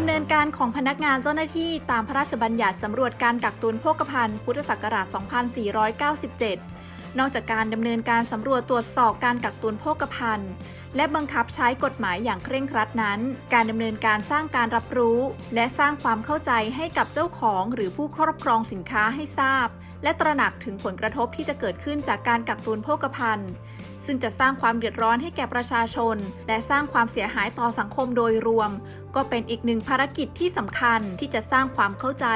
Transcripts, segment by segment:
ำเนินการของพนักงานเจ้าหน้าที่ตามพระราชบัญญัติสำรวจการกักตุนโภคภัณฑ์พุทธศักราช 2497 นอกจากการดำเนินการสำรวจตรวจสอบการกักตุนโภคภัณฑ์ และบังคับใช้กฎหมายอย่างเคร่งครัดนั้น การดำเนินการสร้างการรับรู้ และสร้างความเข้าใจให้กับเจ้าของหรือผู้ครอบครองสินค้าให้ทราบ และตระหนักถึงผลกระทบที่จะเกิดขึ้นจากการกักตุนโภคภัณฑ์ ซึ่งจะสร้างความเดือดร้อนให้แก่ประชาชน และสร้างความเสียหายต่อสังคมโดยรวม ก็เป็นอีกหนึ่งภารกิจที่สำคัญที่จะสร้างความเข้าใจ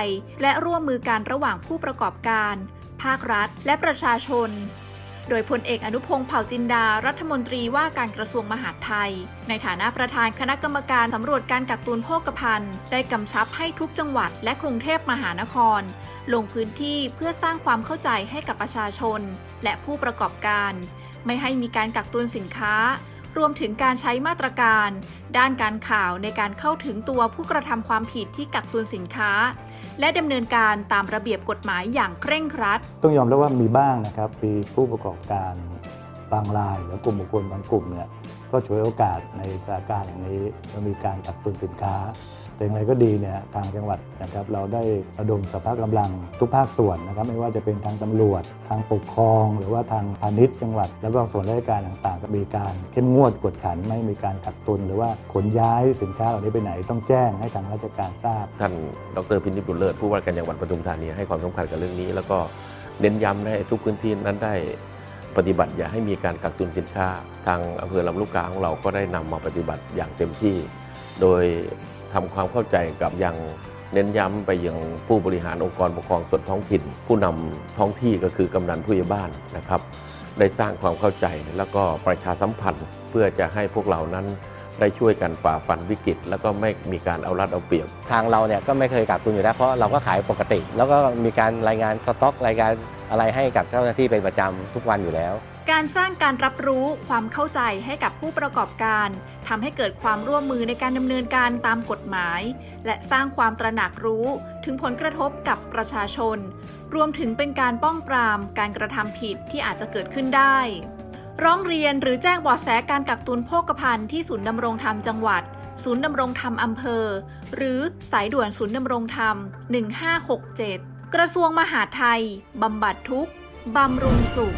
และร่วมมือกันระหว่างผู้ประกอบการ ภาครัฐ และประชาชน โดยพลเอกอนุพงศ์เผ่าจินดา รัฐมนตรีว่าการกระทรวงมหาดไทย ในฐานะประธานคณะกรรมการสำรวจการกักตุนโภคภัณฑ์ ได้กำชับให้ทุกจังหวัดและกรุงเทพมหานคร ลงพื้นที่เพื่อสร้างความเข้าใจให้กับประชาชน และผู้ประกอบการ ไม่ให้มีการกักตุนสินค้า รวมถึงการใช้มาตรการ ด้านการข่าวในการเข้าถึงตัวผู้กระทำความผิดที่กักตุนสินค้า และดำเนินการตามระเบียบกฎหมายอย่างเคร่งครัด ต้องยอมรับว่ามีบ้างนะครับมีผู้ประกอบการบางรายหรือกลุ่มบุคคลบางกลุ่มเนี่ยก็ฉวยโอกาสในสถานการณ์อย่างนี้มีการกักตุนสินค้า แต่อย่างไรก็ดีเนี่ยทางจังหวัดนะครับเราได้ระดมสภาพกำลังทุกภาคส่วนนะครับไม่ว่าจะเป็นทางตำรวจ ทางปกครอง หรือว่าทางพาณิชย์จังหวัด แล้วก็ส่วนราชการต่างๆก็มีการเข้มงวดกวดขันไม่มีการกักตุน หรือว่าขนย้ายสินค้าเหล่านี้ไปไหนต้องแจ้งให้ทางราชการทราบ ท่านดรพินิจบุญเลิศผู้ว่าการจังหวัดปทุมธานีให้ความสำคัญกับเรื่องนี้ แล้วก็เน้นย้ำให้ทุกพื้นที่นั้นได้ปฏิบัติอย่าให้มีการกักตุนสินค้า ทางอำเภอลำลูกกาของเราก็ได้นำมาปฏิบัติอย่างเต็มที่ โดย ทำความเข้าใจกับยังเน้นย้ำไปยังผู้บริหารองค์กรปกครองส่วนท้องถิ่น ผู้นำท้องที่ก็คือกำนันผู้ใหญ่บ้านนะครับ ได้สร้างความเข้าใจแล้วก็ประชาสัมพันธ์ เพื่อจะให้พวกเรานั้นได้ช่วยกันฝ่าฟันวิกฤต แล้วก็ไม่มีการเอารัดเอาเปรียบ ทางเราเนี่ยก็ไม่เคยกักตุนอยู่แล้วเพราะเราก็ขายปกติ แล้วก็มีการรายงานสต็อกรายการ อะไรให้กับเจ้าหน้าที่เป็นประจำทุกวันอยู่แล้ว การสร้างการรับรู้ความเข้าใจให้กับผู้ประกอบการทำให้เกิดความร่วมมือในการดำเนินการตามกฎหมาย และสร้างความตระหนักรู้ถึงผลกระทบกับประชาชน รวมถึงเป็นการป้องปรามการกระทำผิดที่อาจจะเกิดขึ้นได้ ร้องเรียนหรือแจ้งเบาะแสการกักตุนโภคภัณฑ์ที่ศูนย์ดำรงธรรมจังหวัดศูนย์ดำรงธรรมอำเภอ หรือสายด่วนศูนย์ดำรงธรรม 1567 กระทรวงมหาดไทย บำบัดทุกข์ บำรุงสุข